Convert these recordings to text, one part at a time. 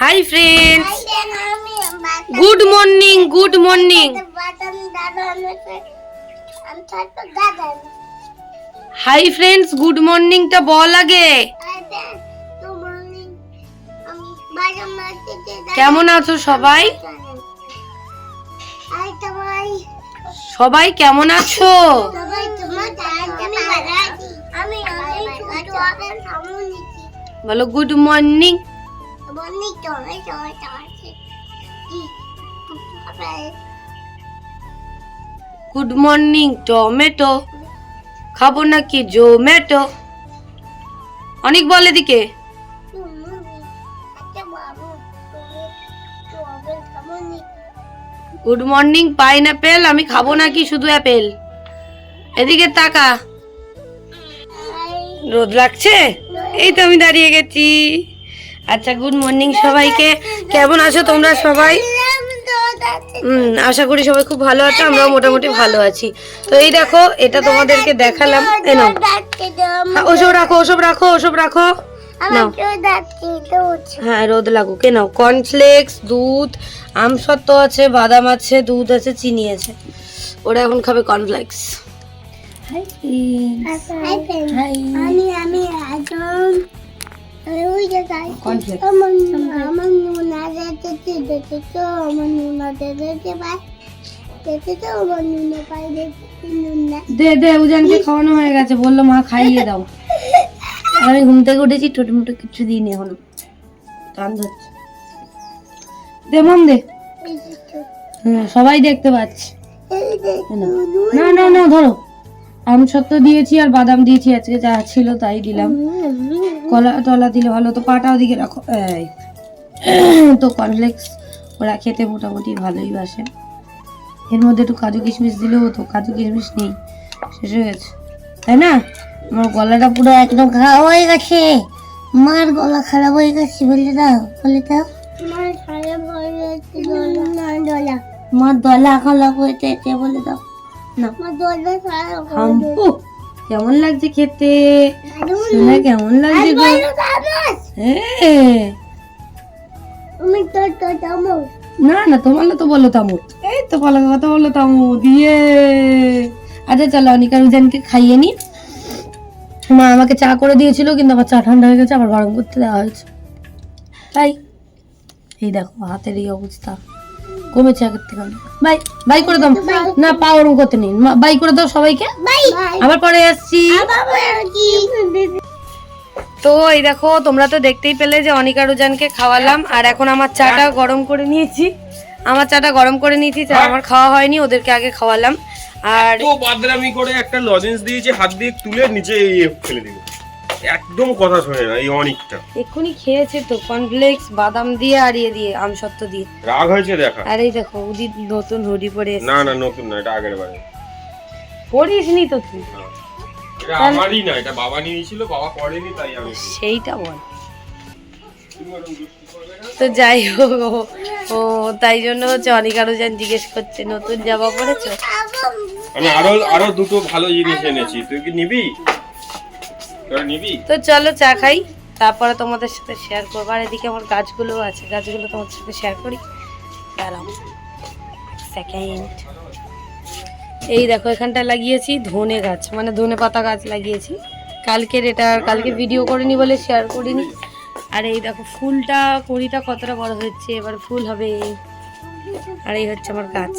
Hi friends good morning good morning hi friends good মর্নিংটা বল আগে কেমন আছো সবাই সবাই কেমন আছো বলো গুড মর্নিং চলে গুড মর্নিং টমেটো খাব নাকি জোম্যাটো অনেক বল এদিকে গুড মর্নিং পাইনাপেল আমি খাব নাকি শুধু অ্যাপেল এদিকে তাকা রোদ লাগছে এই তো আমি দাঁড়িয়ে গেছি আচ্ছা গুড মর্নিং সবাইকে। কেমন আছো তোমরা সবাই? হুম আশা করি সবাই খুব ভালো আছো আমরাও মোটামুটি ভালো আছি। তো এই দেখো এটা তোমাদেরকে দেখালাম। এনো হ্যাঁ, ওসব রাখো ওসব রাখো ওসব রাখো। নাও। হ্যাঁ রোদ লাগুক। এ নাও কর্নফ্লেক্স দুধ আমসত্ত্ব আছে বাদাম আছে দুধ আছে চিনি আছে। ওরা এখন খাবে কর্নফ্লেক্স আমি আমি আমার আমার নুনা যেতে দেখে তো আমার নুনা যেতে দে দে উজানকে খাওয়ানো হয়ে গেছে বলল মা খাইয়ে দাও। আমি ঘুম থেকে উঠেছি টোটো মুটো কিছু দিইনি এখনও। কান ধরছে। দে মন দে। সবাই দেখতে পাচ্ছে। না না না ধরো। আম সত্ত্ব দিয়েছি আর বাদাম দিয়েছি আজকে যা ছিল তাই দিলাম। কলা টলা দিলে ভালো তো পাটা ওদিকে রাখো তো কমপ্লেক্স ওরা খেতে মোটামুটি ভালোই বাসে। এর মধ্যে একটু কাজু কিশমিশ দিলেও তো কাজু কিশমিশ নেই শেষ হয়ে গেছে। তাই না? আমার গলাটা পুরো একদম খারাপ হয়ে গেছে। মার গলা খারাপ হয়ে গেছে বলে দাও বলে দাও। মার দলা খারাপ হয়েছে এটা বলে দাও। না। হাম্পু কেমন লাগছে খেতে? কেমন লাগছে গো? না না তোমার তো বলো তামু এই তো ভালো কথা বলো তামু দিয়ে। আচ্ছা চলো অনিকা রুজানকে খাইয়ে নি। মা আমাকে চা করে দিয়েছিল কিন্তু আমার চা ঠান্ডা হয়ে গেছে আবার গরম করতে দেওয়া হয়েছে। তাই। এই দেখো হাতের এই অবস্থা। কমেছে আগের থেকে অনেক। বাই বাই করে দাও। না পা ওরম করতে নেই। বাই করে দাও সবাইকে। বাই। আবার পরে আসছি। তো এই দেখো তোমরা তো দেখতেই পেলে যে অনিকা রুজানকে খাওয়ালাম। আর এখন আমার চাটা গরম করে নিয়েছি। আমার চাটা গরম করে নিয়েছি চা আমার খাওয়া হয়নি ওদেরকে আগে খাওয়ালাম। আর তো বাদরামি করে একটা লজেন্স দিয়েছে হাত দিয়ে তুলে নিচে ইয়ে ফেলে দিল একদম কথা শোনে না এই অনেকটা। এক্ষুনি খেয়েছে তো কর্নফ্লেক্স বাদাম দিয়ে আর ইয়ে দিয়ে আমসত্ত্ব দিয়ে। রাগ হয়েছে দেখা। আরে এই দেখো উদিত নতুন হুডি পরে এসেছে। না না নতুন না এটা আগের বারে পরিস নি তো তুই। এটা আমারই না এটা বাবা নিয়েছিল বাবা পড়েনি তাই আমি। সেইটা বল। তো যাই হোক ও- ও তাই জন্য হচ্ছে অনিকা রুজান জিজ্ঞেস করছে নতুন জামা পরেছো? আমি আরও আরও দুটো ভালো জিনিস এনেছি। তুই কি নিবি? তো চলো চা খাই, তারপরে তোমাদের সাথে শেয়ার করব। আর এদিকে আমার গাছগুলো আছে, গাছগুলো তোমাদের সাথে শেয়ার করি। দাঁড়াও সেকেন্ড এই দেখো, এখানটা লাগিয়েছি ধনে গাছ মানে ধনে পাতা গাছ লাগিয়েছি। কালকের এটা, কালকে ভিডিও করিনি বলে শেয়ার করিনি। আর এই দেখো, ফুলটা, কুড়িটা কতটা বড় হচ্ছে এবার ফুল হবে আর এই হচ্ছে আমার গাছ।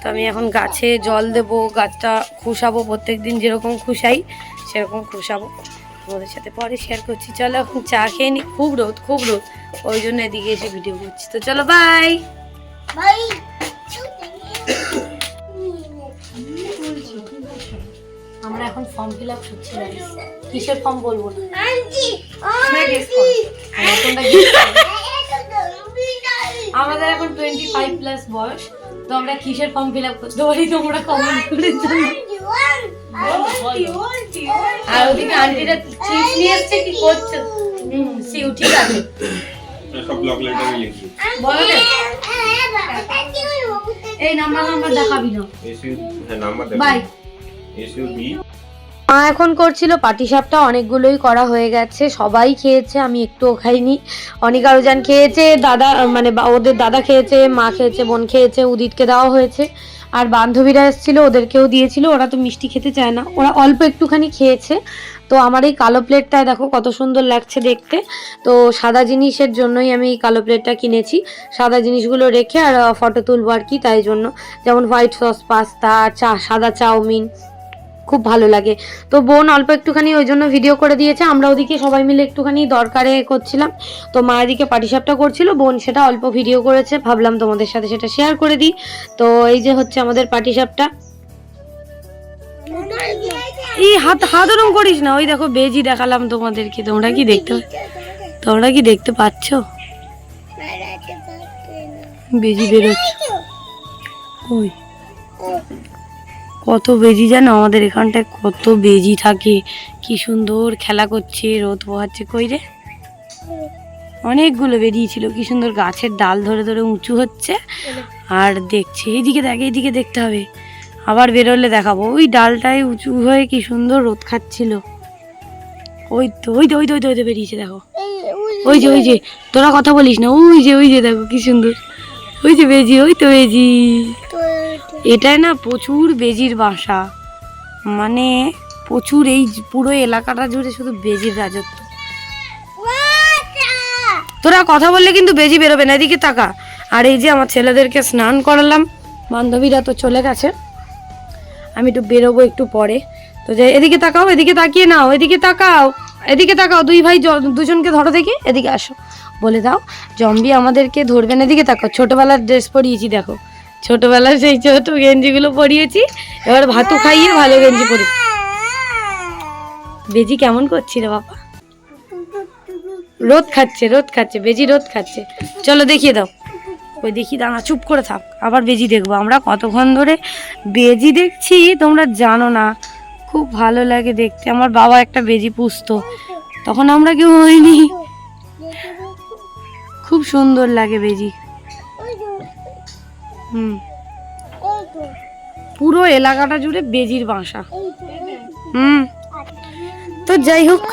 তো আমি এখন গাছে জল দেব, গাছটা খুশাবো প্রত্যেক দিন যেরকম খুশাই সেরকম খুশাবো। তোমাদের সাথে পরে শেয়ার করছি। চলো এখন চা খেয়ে নি। খুব রোদ খুব রোদ। ওই জন্য এদিকে এসে ভিডিও করছি। তো চলো বাই বাই আমরা এখন ফর্ম ফিল আপ করছি। কিসের ফর্ম বলব না। আমাদের এখন টোয়েন্টি ফাইভ প্লাস বয়স। তো আমরা কিসের ফর্ম ফিল আপ করতে পারি তোমরা কমেন্ট করে আর ওদিকে আন্টিরা চিপ নিয়ে এসছে কি করছ? সিউ ঠিক আছে। সব ব্লক লেটার আমি বলো এই নাম্বার নাম্বার দেখাবি না। এসইউ হ্যাঁ নাম্বার দেখাবি। বাই এসইউ বি মা এখন করছিল পাটিসাপটা অনেকগুলোই করা হয়ে গেছে, সবাই খেয়েছে, আমি একটুও খাইনি। অনেক আরও যান খেয়েছে, দাদা মানে ওদের দাদা খেয়েছে, মা খেয়েছে, বোন খেয়েছে, উদিতকে দেওয়া হয়েছে। আর বান্ধবীরা এসেছিল, ওদেরকেও দিয়েছিল, ওরা তো মিষ্টি খেতে চায় না। ওরা অল্প একটুখানি খেয়েছে। তো আমার এই কালো প্লেটটায় দেখো কত সুন্দর লাগছে দেখতে। তো সাদা জিনিসের জন্যই আমি এই কালো প্লেটটা কিনেছি। সাদা জিনিসগুলো রেখে আর ফটো তুলবো আর কি, তাই জন্য। যেমন হোয়াইট সস, পাস্তা, চা, সাদা চাউমিন। খুব ভালো লাগে। তো বোন অল্প একটুখানি ওই জন্য ভিডিও করে দিয়েছে। আমরা ওদিকে সবাই মিলে একটুখানি দরকারে করছিলাম। তো মা এদিকে পাটিসাপটা করছিল, বোন সেটা অল্প ভিডিও করেছে। ভাবলাম তোমাদের সাথে সেটা শেয়ার করে দিই। তো এই যে হচ্ছে আমাদের পাটিসাপটা এই হাত করিস না। ওই দেখো বেজি দেখালাম তোমাদেরকে। তোমরা কি দেখতে তোমরা কি দেখতে পাচ্ছ? বেজি বেরোচ্ছে। ওই। কত বেজি জানো? আমাদের এখানটায় কত বেজি থাকে। কি সুন্দর খেলা করছে, রোদ পোহাচ্ছে কই রে? অনেকগুলো বেরিয়েছিল কি সুন্দর গাছের ডাল ধরে ধরে উঁচু হচ্ছে। আর দেখছে এইদিকে দেখ এইদিকে দেখতে হবে। আবার বেরোলে দেখাবো। ওই ডালটায় উঁচু হয়ে কি সুন্দর রোদ খাচ্ছিল। ওই তো ওই তো ওই তো ওই তো ওই তো বেরিয়েছে, দেখো। ওই যে ওই যে, তোরা কথা বলিস না, ওই যে ওই যে, দেখো কি সুন্দর। ওই যে বেজি, ওই তো বেজি। এটাই না প্রচুর বেজির বাসা। মানে প্রচুর এই পুরো এলাকাটা জুড়ে শুধু বেজির রাজত্ব। তোরা কথা বললে কিন্তু বেজি বেরোবে না, এদিকে তাকা। আর এই যে আমার ছেলেদেরকে স্নান করালাম, বান্ধবীরা তো চলে গেছে। আমি একটু বেরোবো একটু পরে। তো যে এদিকে তাকাও, এদিকে তাকিয়ে নাও, এদিকে তাকাও এদিকে তাকাও। দুই ভাই দুজনকে ধরো দেখি, এদিকে আসো। বলে দাও, জম্বি আমাদেরকে ধরবেন এদিকে তাকাও। ছোটবেলার ড্রেস পরিয়েছি, দেখো। ছোটবেলার সেই ছোট গেঞ্জিগুলো পরিয়েছি। এবার ভাতু খাইয়ে ভালো গেঞ্জি পরি। বেজি কেমন করছি রে বাবা? রোদ খাচ্ছে রোদ খাচ্ছে, বেজি রোদ খাচ্ছে। চলো দেখিয়ে দাও। ওই দেখি দাঁড়া, চুপ করে থাক, আবার বেজি দেখব। আমরা কতক্ষণ ধরে বেজি দেখছি, তোমরা জানো না। খুব ভালো লাগে দেখতে। আমার বাবা একটা বেজি পুষতো। তখন আমরা কেউ হইনি। খুব সুন্দর লাগে বেজি। হুম। পুরো এলাকাটা জুড়ে বেজির বাসা। হুম। তো যাই হোক,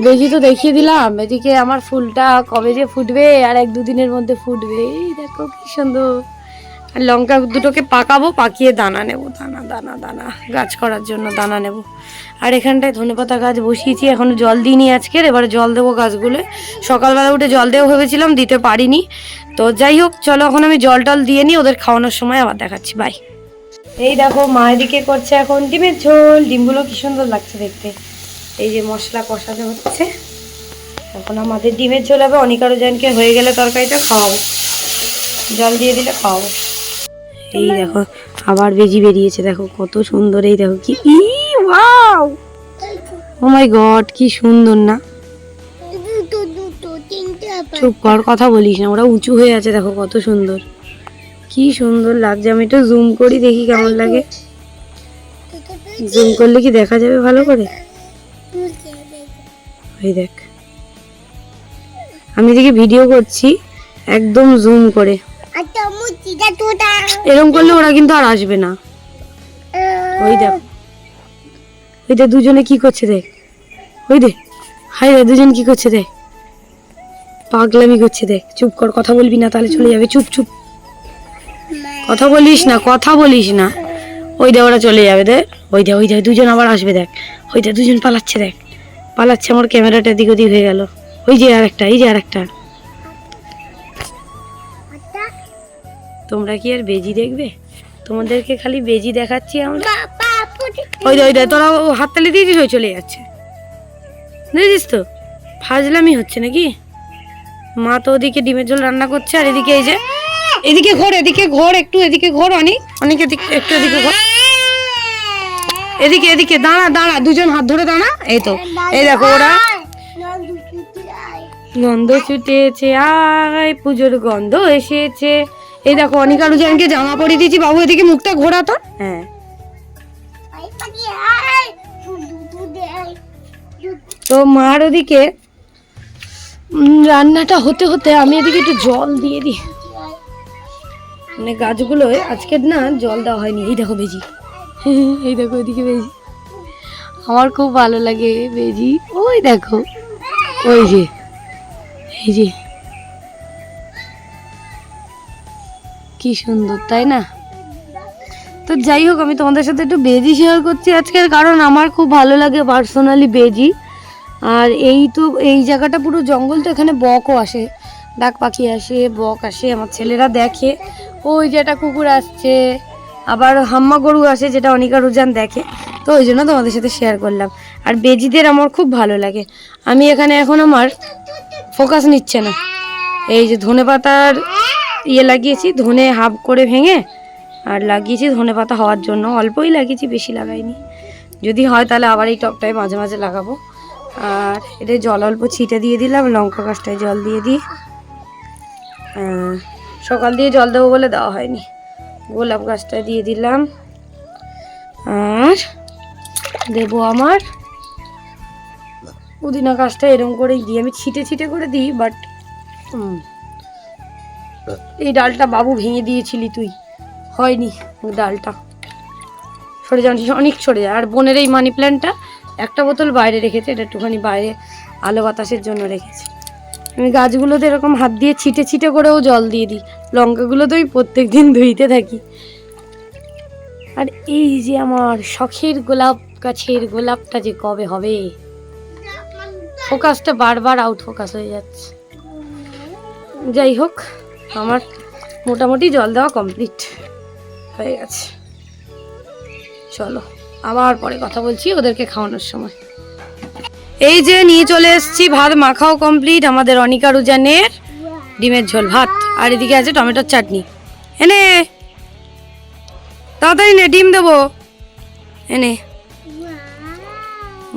বেজি তো দেখিয়ে দিলাম। এদিকে আমার ফুলটা কবে যে ফুটবে আর এক দুদিনের মধ্যে ফুটবে। এই দেখো কি সুন্দর। আর লঙ্কা দুটোকে পাকাবো, পাকিয়ে দানা নেব। দানা দানা দানা, গাছ করার জন্য দানা নেব। আর এখানটায় ধনেপাতা গাছ বসিয়েছি, এখনও জল দিইনি আজকের, এবারে জল দেবো গাছগুলো সকালবেলা উঠে জল দেবো ভেবেছিলাম, দিতে পারিনি। তো যাই হোক, চলো এখন আমি জল টল দিয়ে নিই, ওদের খাওয়ানোর সময় আবার দেখাচ্ছি, বাই। এই দেখো, মা এদিকে করছে এখন ডিমের ঝোল। ডিমগুলো কি সুন্দর লাগছে দেখতে। এই যে মশলা কষানো হচ্ছে। এখন আমাদের ডিমের ঝোল হবে, অনিকারো জানকে হয়ে গেলে তরকারিটা খাওয়াবো। জল দিয়ে দিলে খাওয়াবো। এই দেখো, আবার বেজি বেরিয়েছে, দেখো কত সুন্দর এই দেখো কি ই ও মাই গড কি সুন্দর না? চুপ কর, কথা বলিস না, ওরা উঁচু হয়ে আছে, দেখো কত সুন্দর। কি সুন্দর লাগছে, আমি একটু জুম করি, দেখি কেমন লাগে। জুম করলে কি দেখা যাবে ভালো করে? ওই দেখ। আমি এদিকে ভিডিও করছি, একদম জুম করে। এরকম করলে ওরা কিন্তু আর আসবে না। ওই দেখ। ওই দেখ দুজনে কি করছে দেখ। ওই দেখ। হাই রে দুজন কি করছে দেখ। পাগলামি করছে দেখ। চুপ কর কথা বলবি না তাহলে চলে যাবে। চুপ চুপ। কথা বলিস না কথা বলিস না। ওই দে ওরা চলে যাবে দেখ। ওই দে ওই দে দুজন আবার আসবে দেখ। ওই দে দুজন পালাচ্ছে দেখ। পালাচ্ছে আমার ক্যামেরাটা এদিক ওদিক হয়ে গেল। ওই যে আর একটা এই যে আরেকটা। আচ্ছা তোমরা কি আর বেজি দেখবে? তোমাদেরকে খালি বেজি দেখাচ্ছি আমরা। ওই ওই তোরা ও হাততালি দিয়েছিস ওই চলে যাচ্ছে। বুঝেছিস তো? ফাজলামি হচ্ছে নাকি? মা তো ওদিকে ডিমের ঝোল রান্না করছে আর এদিকে এই যে এদিকে ঘোর এদিকে ঘোর একটু এদিকে ঘোর অনেক অনেক এদিকে একটু এদিকে ঘোর। এদিকে এদিকে দাঁড়া দাঁড়া দুজন হাত ধরে দাঁড়া এই তো। এই দেখো ওরা। গন্ধ ছুটেছে আয় পুজোর গন্ধ এসেছে। এই দেখো অনিকা রুজানকে জামা পরিয়ে দিয়েছি। বাবু এদিকে মুখটা ঘোরা তো। হ্যাঁ। তো মার ওদিকে রান্নাটা হতে হতে আমি এদিকে একটু জল দিয়ে দিই। মানে গাছগুলোয় আজকের না জল দেওয়া হয়নি। এই দেখো বেজি। এই দেখো এদিকে বেজি। আমার খুব ভালো লাগে বেজি। ওই দেখো। ওই যে। এই যে। কি সুন্দর, তাই না? তো যাই হোক, আমি তোমাদের সাথে একটু বেজি শেয়ার করছি আজকের, কারণ আমার খুব ভালো লাগে পার্সোনালি বেজি। আর এই তো, এই জায়গাটা পুরো জঙ্গল তো এখানে বকও আসে, ডাক পাখি আসে, বক আসে, আমার ছেলেরা দেখে। ওই যে একটা কুকুর আসছে, আবার হাম্মা গরু আসে, যেটা অনিকা রুজান দেখে। তো ওই জন্য তোমাদের সাথে শেয়ার করলাম। আর বেজিদের আমার খুব ভালো লাগে। আমি এখানে এখন আমার ফোকাস নিচ্ছে না। এই যে ধনে পাতার ইয়ে লাগিয়েছি, ধনে হাফ করে ভেঙে, আর লাগিয়েছি ধনে পাতা হওয়ার জন্য। অল্পই লাগিয়েছি, বেশি লাগাইনি। যদি হয় তাহলে আবার এই টপটায় মাঝে মাঝে লাগাবো। আর এটা জল অল্প ছিটে দিয়ে দিলাম, লঙ্কা গাছটায় জল দিয়ে দিই। সকাল দিয়ে জল দেবো বলে দেওয়া হয়নি। গোলাপ গাছটা দিয়ে দিলাম। আর দেবো আমার পুদিনা গাছটা এরকম করেই দিই। আমি ছিটে ছিটে করে দিই বাট এই ডালটা বাবু ভেঙে দিয়েছিলি তুই। হয়নি ডালটা। সরে যান অনেক সরে যায় আর বোনের এই মানি প্ল্যান্টটা একটা বোতল বাইরে রেখেছে, এটা একটুখানি বাইরে আলো বাতাসের জন্য রেখেছে। আমি গাছগুলোতে এরকম হাত দিয়ে ছিটে ছিটে করেও জল দিয়ে দিই। লঙ্কাগুলো তো প্রত্যেক দিন ধুইতে থাকি। আর এই যে আমার শখের গোলাপ গাছের গোলাপটা যে কবে হবে? ফোকাসটা বারবার আউট ফোকাস হয়ে যাচ্ছে। যাই হোক আমার মোটামুটি জল দেওয়া কমপ্লিট হয়ে গেছে। চলো, আবার পরে কথা বলছি ওদেরকে খাওয়ানোর সময়। এই যে নিয়ে চলে এসেছি, ভাত মাখাও কমপ্লিট আমাদের অনিকা রুজানের ডিমের ঝোল, ভাত। আর এদিকে আছে টমেটোর চাটনি। এনে, তাড়াতাড়ি নে, ডিম দেবো। এনে,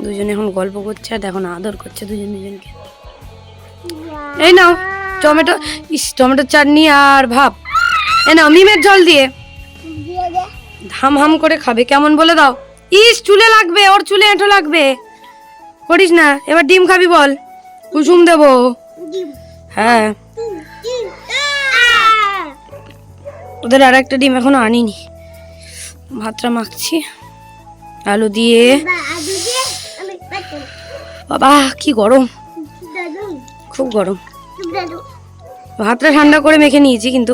দুজনে এখন গল্প করছে, আর দেখো আদর করছে দুজন দুজনকে। এই নাও। টমেটো ইস টমেটোর চাটনি আর ভাপ এ নাও মিমের জল দিয়ে। হাম হাম করে খাবে কেমন বলে দাও। ইস চুলে লাগবে ওর চুলে এঁটো লাগবে। করিস না এবার ডিম খাবি বল। কুসুম দেবো। হ্যাঁ। ওদের আর একটা ডিম এখনও আনিনি। ভাতটা মাখছি। আলু দিয়ে। বাবা কি গরম। খুব গরম। ভাতটা ঠান্ডা করে মেখে নিয়েছি কিন্তু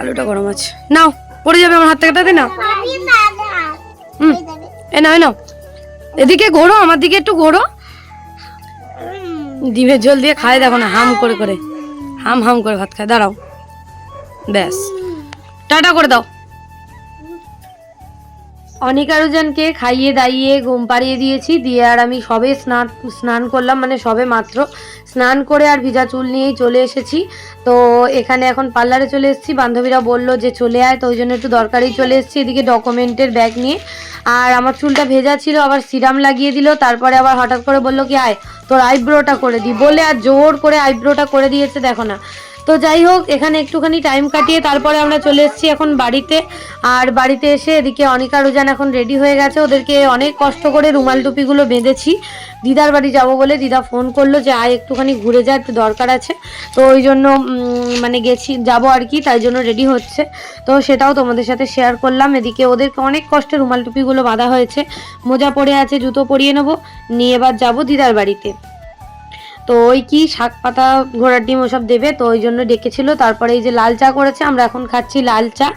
আলুটা গরম আছে। নাও, পড়ে যাবে আমার হাত থেকে তাতে না আমি হুম, এ নাও এ নাও। এদিকে ঘোরো, আমার দিকে একটু ঘোরো। ডিমের জল দিয়ে খায় দেখো না, হাম করে করে, হাম হাম করে ভাত খায়। দাঁড়াও। ব্যাস। টাটা করে দাও। অনিকারুজনকে খাইয়ে দাইয়ে ঘুম পাড়িয়ে দিয়েছি, দিয়ে আর আমি সবে স্নান স্নান করলাম মানে সবে মাত্র স্নান করে আর ভিজা চুল নিয়েই চলে এসেছি। তো এখানে এখন পার্লারে চলে এসেছি, বান্ধবীরা বলল যে চলে আয়, তো ওই জন্য একটু দরকারেই চলে এসেছি, এদিকে ডকুমেন্টের ব্যাগ নিয়ে। আর আমার চুলটা ভেজা ছিল, আবার সিরাম লাগিয়ে দিল, তারপরে আবার হঠাৎ করে বলল কি, আয়, তোর আইব্রোটা করে দি। বলে আর জোর করে আইব্রোটা করে দিয়েছে, দেখো না। তো যাই হোক, এখানে একটুখানি টাইম কাটিয়ে তারপরে আমরা চলে এসেছি এখন বাড়িতে। আর বাড়িতে এসে এদিকে অনিকা, রোজান এখন রেডি হয়ে গেছে। ওদেরকে অনেক কষ্ট করে রুমাল টুপিগুলো বেঁধেছি। দিদার বাড়ি যাব বলে দিদা ফোন করল যে, আয় একটুখানি ঘুরে যা, একটু দরকার আছে। তো ওই জন্য মানে গেছি, যাব আর কি, তাই জন্য রেডি হচ্ছে। তো সেটাও তোমাদের সাথে শেয়ার করলাম। এদিকে ওদেরকে অনেক কষ্টে রুমাল টুপিগুলো বাঁধা হয়েছে। মোজা পরে আছে, জুতো পরিয়ে নেব। নিয়ে এবার যাব দিদার বাড়িতে। তো ওই কি শাক পাতা ঘোড়ার ডিম ওসব দেবে, তো ওই জন্য ডেকেছিল। তারপরে এই যে লাল চা করেছে, আমরা এখন খাচ্ছি লাল চা।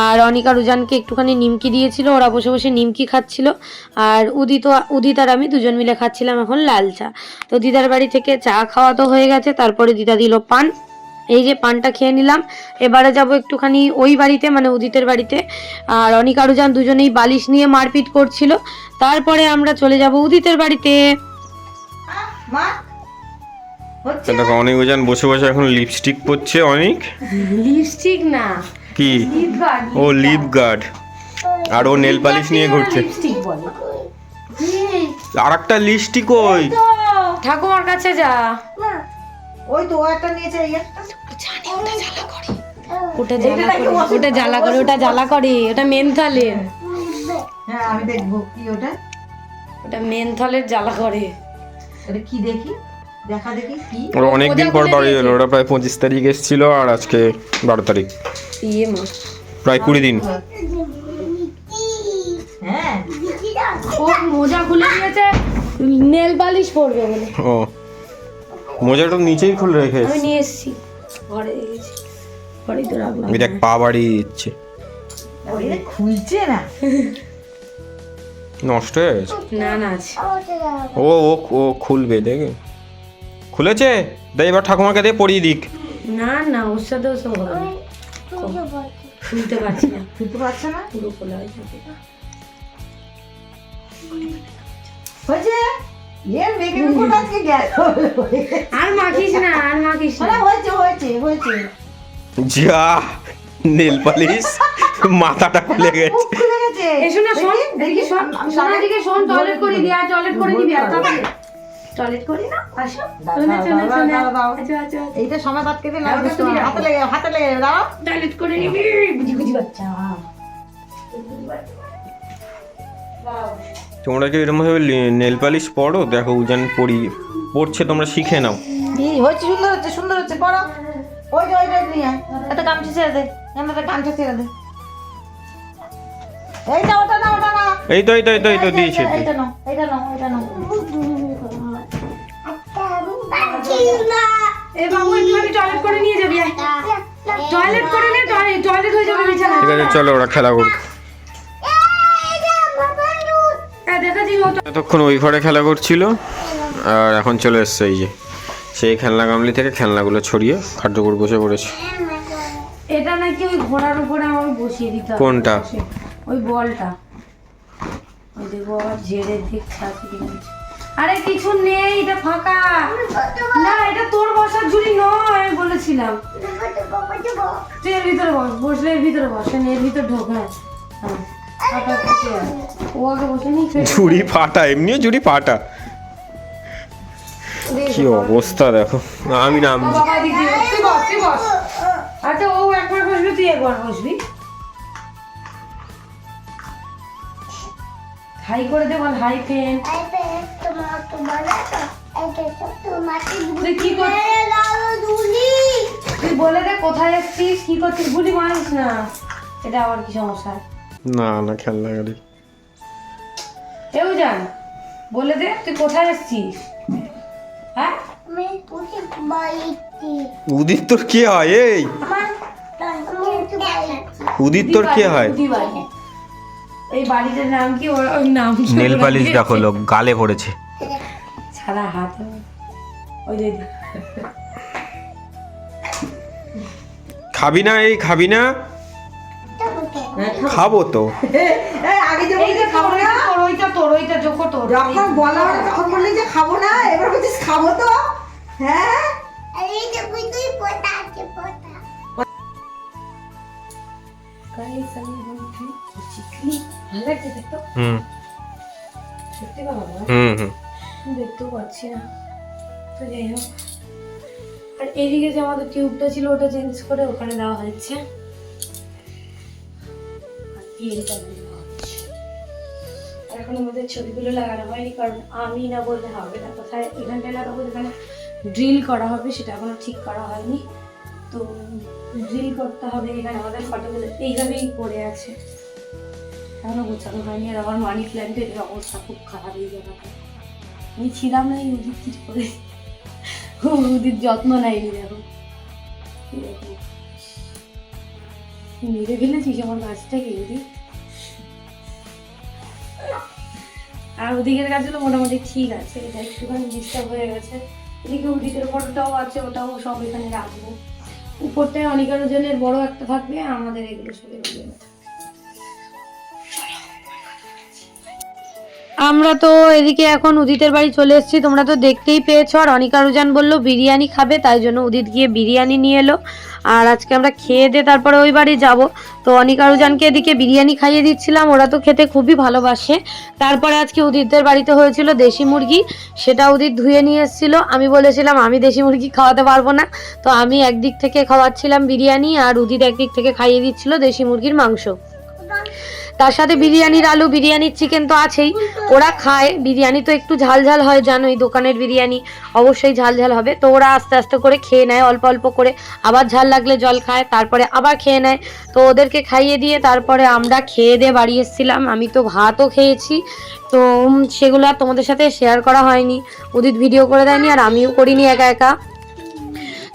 আর অনিকা রুজানকে একটুখানি নিমকি দিয়েছিল, ওরা বসে বসে নিমকি খাচ্ছিল। আর উদিত উদিত আর আমি দুজন মিলে খাচ্ছিলাম এখন লাল চা। তো দিদার বাড়ি থেকে চা খাওয়া তো হয়ে গেছে, তারপরে দিদা দিল পান। এই যে পানটা খেয়ে নিলাম। এবারে যাব একটুখানি ওই বাড়িতে মানে উদিতের বাড়িতে। আর অনিকা রুজান দুজনেই বালিশ নিয়ে মারপিট করছিল। তারপরে আমরা চলে যাব উদিতের বাড়িতে। দেখো অনেক ওজন বসে বসে এখন লিপস্টিক পরছে অনেক। লিপস্টিক না কি? ও লিপ গার্ড আর ও নেল পালিশ নিয়ে ঘুরছে। আর একটা লিপস্টিক ওই। ঠাকুমার কাছে যা। ওই তো একটা নিয়েছে এই একটা। ওটা জ্বালা করে। ওটা জ্বালা করে ওটা জ্বালা করে ওটা মেনথলের হ্যাঁ আমি দেখব কি ওটা। ওটা মেনথলের জ্বালা করে। এটা কি দেখি? দেখা দেখি কি? ওরা অনেকদিন পর বাড়ি এলো ওরা প্রায় পঁচিশ তারিখ এসেছিল আর আজকে বারো তারিখ। ইয়ে মা। প্রায় কুড়ি দিন। হ্যাঁ। ও মোজা খুলে দিয়েছে নেল পালিশ পরবে বলে। ও। মোজাটা নিচেই খুলে রেখে আমি নিয়ে এসেছি। ঘরে রেখেছি ঘরেই তো রাখলাম আমি দেখ পা বাড়িয়ে দিচ্ছে। খুলছে না। নষ্ট হয়ে গেছে। না না আছে। ও ও ও খুলবে দেখে খুলেছে? দে এবার ঠাকুমাকে দিয়ে পরিয়ে দিক। না না ওর সাথে ওসব হবে। না। খুলতে পারছি না। খুলতে পারছে না? পুরো খোলা হয়েছে? হয়েছে এর মেকআপ কোট আজকে গেল আর মাখিস না আর মাখিস না। না হয়েছে হয়েছে হয়েছে। যা নেল পালিশ মাথাটা খুলে গেছে। মুখ খুলে গেছে। এসো না শোন দেখি শোন সোনা দিকে শোন টয়লেট করে দিয়া টয়লেট করে নিবি আর তাড়াতাড়ি টয়লেট করি না আসো। আচ্ছা আচ্ছা এইটা সময় বাদ কেটে রাখো। হাতে লেগে হাতে লেগে দাও। টয়লেট করে নিবি। বুঝি বুঝি বাচ্চা। তোমরা কি এরকম ভাবে নেল পালিশ পড়ো? দেখো উজান পড়ি পড়ছে তোমরা শিখে নাও। হচ্ছে সুন্দর হচ্ছে সুন্দর হচ্ছে পড়ো। ওই যে ওইটা নিয়ে আয়। একটা গামছা ছেড়ে দে। একটা গামছা ছেড়ে দে। এইটা ওটা না ওটা না এই তো এই তো এই তো এই তো দিয়েছে। এইটা- নাও এইটা নাও এইটা নাও। এ বাবু একটুখানি টয়লেট করে নিয়ে যাবি টয়লেট করে নে টয়লেট টয়লেট হয়ে যাবে বিছানা ঠিক আছে চলো ওরা খেলা করুক। এতক্ষণ ওই ঘরে খেলা করছিল আর এখন চলে এসছে এই যে। সেই খেলনা গামলি থেকে খেলনাগুলো ছড়িয়ে খাদ্য করে বসে পড়েছে। এটা নাকি ওই ঘোড়ার উপরে আমার বসিয়ে দিতে হবে। কোনটা? ওই বলটা। ওই দেখো আবার ঝেড়ে দেখছে আছে কিনা আরে কিছু নেই এটা ফাঁকা। না এটা তোর বসার ঝুড়ি নয় আমি বলেছিলাম তুই এর ভিতরে বস বসলে এর ভিতরে বস এর এর ভিতরে ঢোক হ্যাঁ। হ্যাঁ ফাঁকা কিছু আছে। ও আগে বসে নি ঝুড়ি ফাটা এমনিও ঝুড়ি ফাটা। কি অবস্থা দেখো। না, আমি নাম আচ্ছা ও একবার বসবি তুই একবার বসবি। হাই করে দে বল হাই ফেন তুই কি তুই বলে দে কোথায় এসছিস কি করছিস গুলি মারিস না। এটা আবার কি সমস্যা? না না খেলনা গাড়ি। কেউ জান বলে দে তুই কোথায় এসছিস হ্যাঁ? উদিত তোর কে হয় এই? উদিত তোর কে হয়। এই বাড়িটার নাম কি? ওর নাম নেল পালিশ দেখো লোক গালে পড়েছে। সারা হাত ওই যে খাবি না এই খাবি না? খাব। তো। আগে যে খাব না তোর ওইটা তোর ওইটা যোগ্য তোর। যখন বলা তখন বললি যে খাব না এবার বলছিস খাব তো। হ্যাঁ গাইস আমি বলছি চিকলি ভালো লাগছে দেখতে হুম। সত্যি ভালো হুম হুম। দেখতেও পাচ্ছি না। তো যাই হোক। আর এদিকে যে আমাদের টিউবটা ছিল ওটা চেঞ্জ করে ওখানে দেওয়া হচ্ছে। আর এইটা এখন আমাদের ছবিগুলো লাগানো হয়নি কারণ আমি না বললে হবে না। কোথায় এখানটায় লাগাবো যেখানে ড্রিল করা হবে সেটা এখনও ঠিক করা হয়নি। তো ড্রিল করতে হবে, এখানে আমাদের ফটোগুলো এইভাবেই পড়ে আছে। এখনও গোছানো হয়নি, আর আমার মানি প্ল্যান্টের অবস্থা খুব খারাপ এই জায়গাটা আমি ছিলাম না এই উদিত কিছু করে উদিত যত্ন নেয়নি, দেখো। মেরে ফেলেছিস আমার গাছটাকে উদিত আর ওদিকের গাছগুলো মোটামুটি ঠিক আছে, এটা একটুখানি ডিস্টার্ব হয়ে গেছে। এদিকে উদিকের ফটোটাও আছে, ওটাও সব এখানে রাখব। উপরটায় অনিকার ওজনের বড় একটা থাকবে, আমাদের এগুলো সব এগুলো আমরা তো এদিকে এখন উদিতের বাড়ি চলে এসেছি, তোমরা তো দেখতেই পেয়েছ, আর অনিকা রুজান বলল, বিরিয়ানি খাবে, তাই জন্য উদিত গিয়ে বিরিয়ানি নিয়ে এলো। আর আজকে আমরা খেয়ে দিয়ে তারপরে ওই বাড়ি যাব। তো অনিকা রুজানকে এদিকে বিরিয়ানি খাইয়ে দিচ্ছিলাম, ওরা তো খেতে খুবই ভালোবাসে। তারপরে আজকে উদিতদের বাড়িতে হয়েছিল দেশি মুরগি, সেটা উদিত ধুয়ে নিয়ে এসেছিল। আমি বলেছিলাম, আমি দেশি মুরগি খাওয়াতে পারব না। তো আমি একদিক থেকে খাওয়াচ্ছিলাম বিরিয়ানি আর উদিত একদিক থেকে খাইয়ে দিচ্ছিল দেশি মুরগির মাংস। তার সাথে বিরিয়ানির আলু, বিরিয়ানির চিকেন তো আছেই। ওরা খায়। বিরিয়ানি তো একটু ঝাল ঝাল হয়, জানোই, দোকানের বিরিয়ানি। অবশ্যই ঝাল ঝাল হবে। তো ওরা আস্তে আস্তে করে খেয়ে নেয়, অল্প অল্প করে। আবার ঝাল লাগলে জল খায়, তারপরে আবার খেয়ে নেয়। তো ওদেরকে খাইয়ে দিয়ে তারপরে আমরা খেয়ে দিয়ে বাড়ি এসেছিলাম। আমি তো ভাতও খেয়েছি। তো সেগুলো আর তোমাদের সাথে শেয়ার করা হয়নি। উদিত ভিডিও করে দেয়নি আর আমিও করিনি একা একা।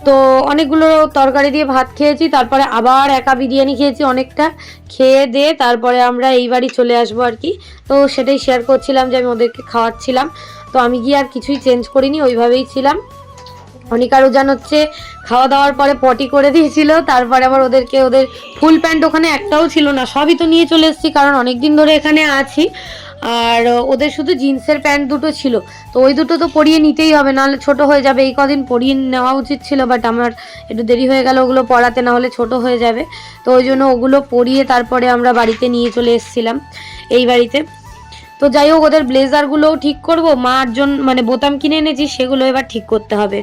তো অনেকগুলো তরকারি দিয়ে ভাত খেয়েছি, তারপরে আবার একা বিরিয়ানি খেয়েছি অনেকটা। খেয়ে দিয়ে তারপরে আমরা এই বাড়ি চলে আসব আর কি। তো সেটাই শেয়ার করছিলাম যে আমি ওদেরকে খাওয়াচ্ছিলাম। তো আমি গিয়ে আর কিছুই চেঞ্জ করিনি, ওইভাবেই ছিলাম। অনিকার উজান হচ্ছে, খাওয়া দাওয়ার পরে পটি করে দিয়েছিল, তারপরে আবার ওদেরকে ওদের ফুল প্যান্ট ওখানে একটাও ছিল না। সবই তো নিয়ে চলে এসেছি, কারণ অনেক দিন ধরে এখানে আছি। আর ওদের শুধু জিন্সের প্যান্ট দুটো ছিল। তো ওই দুটো তো পরিয়ে নিতেই হবে, নাহলে ছোট হয়ে যাবে। এই কদিন পরিয়ে নেওয়া উচিত ছিল বাট আমার একটু দেরি হয়ে গেল ওগুলো পরাতে না হলে ছোট হয়ে যাবে। তো ওই জন্য ওগুলো পরিয়ে তারপরে আমরা বাড়িতে নিয়ে চলে এসেছিলাম এই বাড়িতে। তো যাই হোক, ওদের ব্লেজারগুলোও ঠিক করব। মার জন্য মানে বোতাম কিনে এনেছি, সেগুলো এবার ঠিক করতে হবে।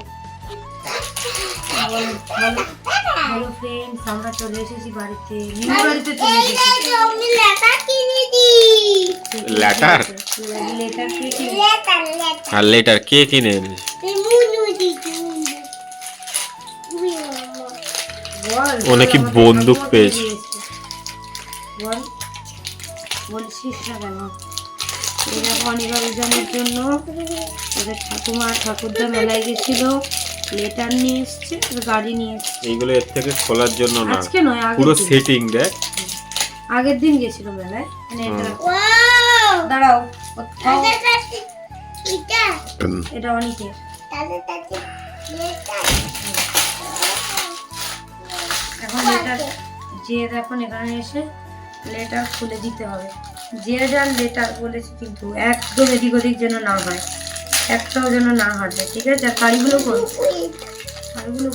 হ্যালো ফ্রেন্ডস আমরা চলে এসেছি বাড়িতে। নিউ বাড়িতে চলে এসেছি। আমি লেটার লেটার পেয়েছি লেটার লেটার আর লেটার কে কিনে ও নাকি বন্দুক পেয়েছে। বল বলছিস না কেন? এই দেখো অনিবার জন্য ওদের ঠাকুমা ঠাকুরদা মেলায় গেছিল। লেটার নিয়ে এসছে আর গাড়ি নিয়ে এসছে। এইগুলো এর থেকে খোলার জন্য না। আজকে নয় পুরো আগের সেটিং দেখ। আগের দিন গেছিল মেলায়। মানে এটা দাঁড়াও দাদা কাছে এটা। অনেকের এখন লেটার যে এখন এখানে এসে লেটার খুলে দিতে হবে। যে যার লেটার বলেছে কিন্তু একদম এদিক ওদিক যেন না হয়। একটাও যেন না হাঁটে ঠিক আছে? আর গাড়িগুলো গাড়িগুলো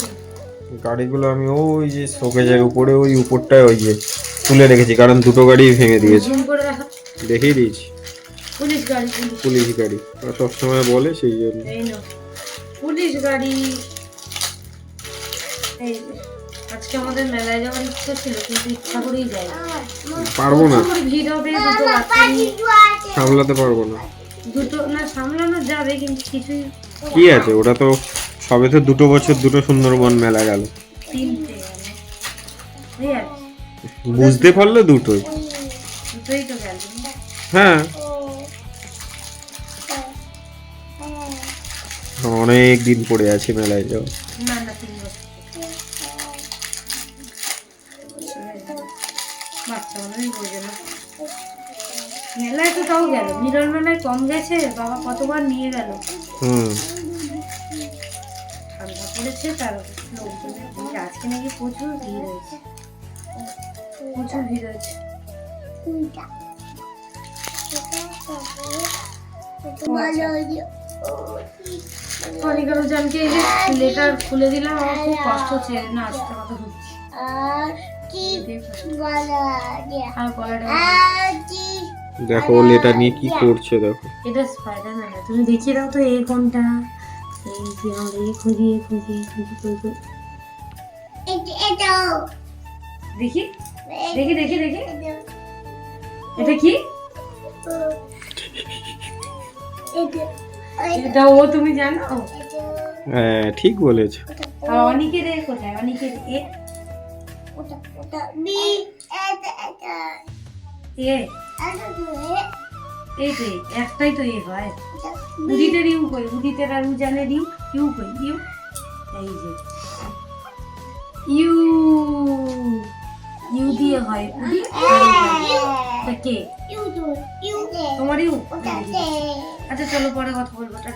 গাড়িগুলো আমি ওই যে শোকেজের উপরে ওই উপরটায় ওই যে তুলে রেখেছি কারণ দুটো গাড়ি ভেঙে দিয়েছে। দেখিয়ে দিয়েছি। পুলিশ গাড়ি পুলিশ। গাড়ি। ওরা সবসময় বলে সেই জন্য। পুলিশ গাড়ি। আজকে আমাদের মেলায় যাওয়ার ইচ্ছা ছিল কিন্তু ইচ্ছা করেই যাই পারব না। ভিড় হবে সামলাতে পারব না। দুটো না সামলানো যাবে কিন্তু কিছুই কি আছে? ওটা তো সবে তো দুটো বছর দুটো সুন্দরবন মেলা গেল। তিনটে। বুঝতে পারলে দুটোই। দুটোই তো গেল। হ্যাঁ। অনেক দিন পড়ে আছে মেলায় যাও বাচ্চা বোঝে না মেলায় তো তাও গেল। মিরর মেলায় কম গেছে বাবা কতবার নিয়ে গেল। হুম। ঠান্ডা পড়েছে তার লোকজনের ভিড়। আজকে নাকি প্রচুর ভিড় হয়েছে। প্রচুর ভিড় হয়েছে। অনিকা জানকে এই যে লেটার খুলে দিলাম আমার খুব কষ্ট হচ্ছে না আসতে কথা হচ্ছে আর কি আর গলাটা আর কি দেখো ও লেটার নিয়ে কি করছে দেখো। এটা স্পাইডারম্যান না তুমি দেখিয়ে দাও তো এই কোনটা। এই যে আমরা এই খুঁজি এই খুঁজি এই খুঁজি। এটা দেখি দেখি দেখি দেখি। এটা কি? এটা এটা। ও তুমি জানো? হ্যাঁ ঠিক বলেছ। আর অনিকের কোথায়? অনিকের এ? ওটা ওটা বি এটা এটা এ এই তো একটাই তো এ হয়। এটা উদিতের ইউ কই উদিতের আর উজানের ইউ ইউ কই ইউ? এই যে। ইউ ইউ দিয়ে হয় উদি কে? তোমার ইউ? আচ্ছা চলো পরে কথা বলব টাটা।